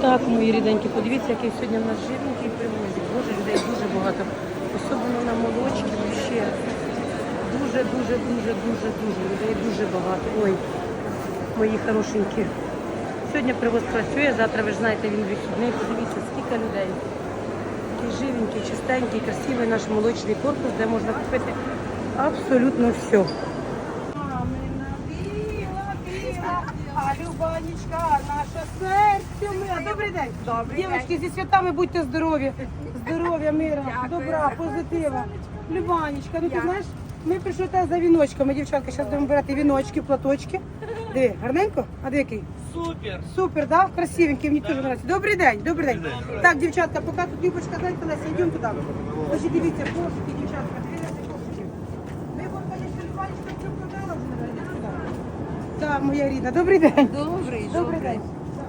Так, мої ріденькі, подивіться, який сьогодні в нас жирненький привозить. Боже, людей дуже багато. Особливо на молочки, ще дуже, дуже, дуже, дуже, дуже. Людей дуже багато. Ой, мої хорошенькі. Сьогодні привоз працює, завтра ви ж знаєте, він вихідний. Подивіться, скільки людей. Такий живенький, чистенький, красивий наш молочний корпус, де можна купити абсолютно все. А Любанечка наша серце мила. Добрий день. Добрий Дівчатки, зі святами будьте здорові. Здоров'я, мира, Дякую. добра, позитива. Любанечка, ну ти Дякую. знаєш, ми прийшли тебе за віночками. Дівчатка, зараз будемо брати віночки, платочки. Диви, гарненько? А диви який? Супер! Супер, да? Красивенький, мені теж подобається. Добрий день, добрий день. Так, дівчатка, поки тут Любочка, знаєте, Леся, йдемо туди. Ось дивіться, кошики, дівчатка, дивіться кошики. Ми вам, конечно, Любанечка, все продала вже, наверное, йдемо туди. Так, моя рідна, добрий день. Добрий, Добрий день.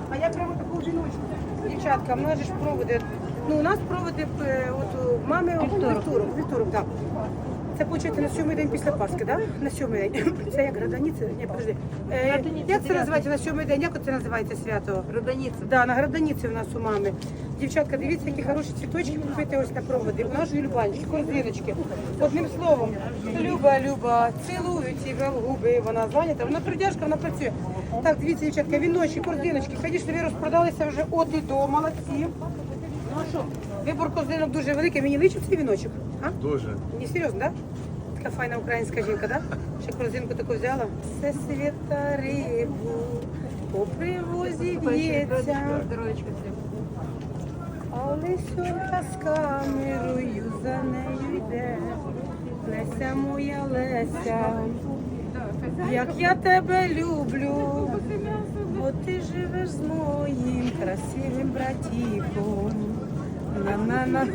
А я прямо таку жіночку. Дівчатка, в нас же ж проводи. Ну, у нас проводи е, от у мами вівторок. Вівторок, вівторок, так. Це виходить на сьомий день після Пасхи, так? На сьомий день. Це як граданіця? Ні, подожди. Е, як це називається на сьомий день? Як це називається свято? Роданіця. Да, на граданиці у нас у мами. Дівчатка, дивіться, які хороші цвіточки купити ось на проводи. У нашої Любанечки, корзиночки. Одним словом, Люба, Люба, цілую тебе в губи. Вона зайнята, вона трудяшка, вона працює. Так, дивіться, дівчатка, віночки, корзиночки. Звісно, ви розпродалися вже от і до, молодці. Ну а що, вибор корзинок дуже великий. Мені личить цей віночок? А? Дуже. Не серйозно, да? Така файна українська жінка, да? Ще корзинку таку взяла. Все світа рибу по привозі в'ється. Здоровечко А Лесюнька з камерою за нею йде. Леся моя Леся, як я тебе люблю, бо ти живеш з моїм красивим братіком. На-на-на.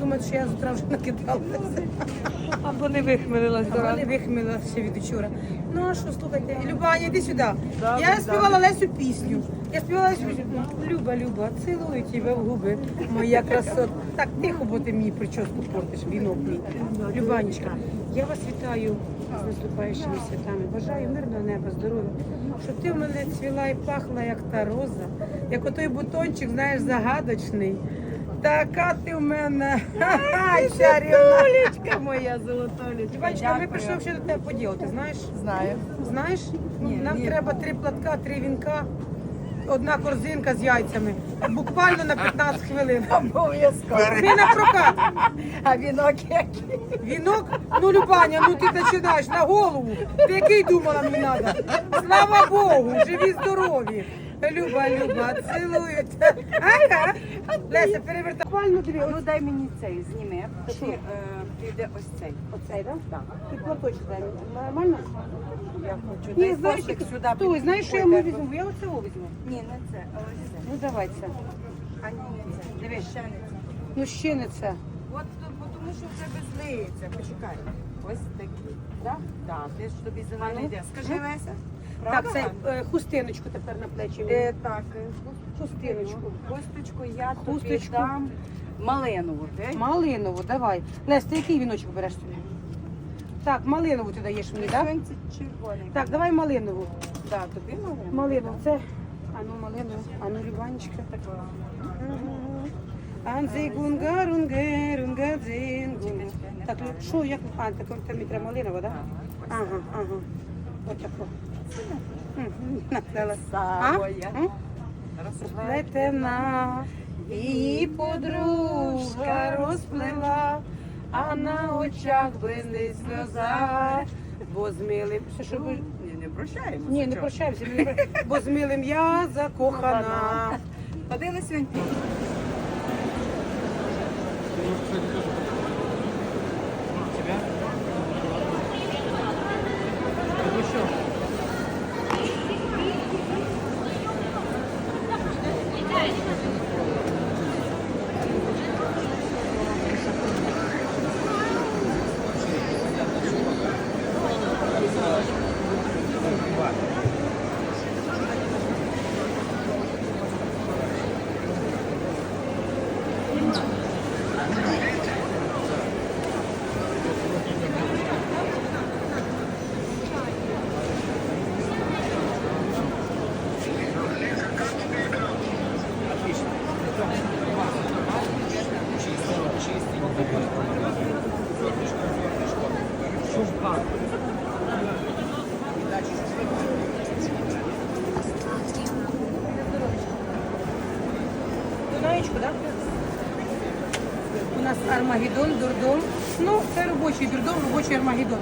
Думаю, що я з утра вже накидалася. Або не вихмелилась А вони вихміла ще від учора. Ну а що, слухайте, Любаня, йди сюди. Я співала Лесю пісню. Я співала Лесю пісню. Люба, Люба, цілую тебе в губи, моя красота. Так, тихо, бо ти мені прическу портиш, вінок мій. Любанечка, я вас вітаю з наступаючими святами. Бажаю мирного неба, здоров'я. Щоб ти в мене цвіла і пахла, як та роза, як отой бутончик, знаєш, загадочний. Така ти в мене чарівна. моя золотолічка. Іванечка, ми прийшли ще до тебе поділити, знаєш? Знаю. Знаєш? Ні, Нам ні. треба три платка, три вінка, одна корзинка з яйцями. Буквально на 15 хвилин. Обов'язково. Ти на прокат. А вінок який? Вінок, ну Любаня, ну ти починаєш на голову. Ти який думала мені треба? Слава Богу, живі здорові. Люба, Люба, цілують. Ага. Леся, перевертай. Буквально дві. Ну дай мені цей, зніми. Що? Е, піде ось цей. Оцей, так? Так. Ти платочок дай мені. Нормально? Я хочу. Ні, Дай знаєш, як- сюди. Знаєш, що я йому візьму? Я оце візьму. Ні, не це, а ось це. Ну давай це. А ні, не це. Дивись, ще не це. Ну ще не це. От то- бо тому що в тебе злиється. Почекай. Ось такий. Так? Так, ти ж тобі зелений ну. йде. Скажи, Леся. Так, це е, хустиночку тепер на плечі. Е, так, е, Хустиночку. Хусточку я тобі Хусточку. дам малинову. ти? Малинову, давай. Ти який віночок береш собі? Так, малинову ти даєш мені, так? Сонце червоний. Так, давай малинову. Да, тобі малинову? Малинову, це. А ну, малинову, а ну, Любанечка. Анзи гунга рунге рунга дзин гунга. Так, ну, що, як? А, так там треба малинова, так? Ага, ага. От Розплетена, її подружка розплила, а на очах близнить сльоза, бо з милим... Що ви... Ні, не прощаємося. Ні, не прощаємося, бо з милим я закохана. Ходили він. Тебя? Дунаєчку, так? У нас Армагеддон, дурдом. Ну, це робочий дурдом, робочий Армагеддон.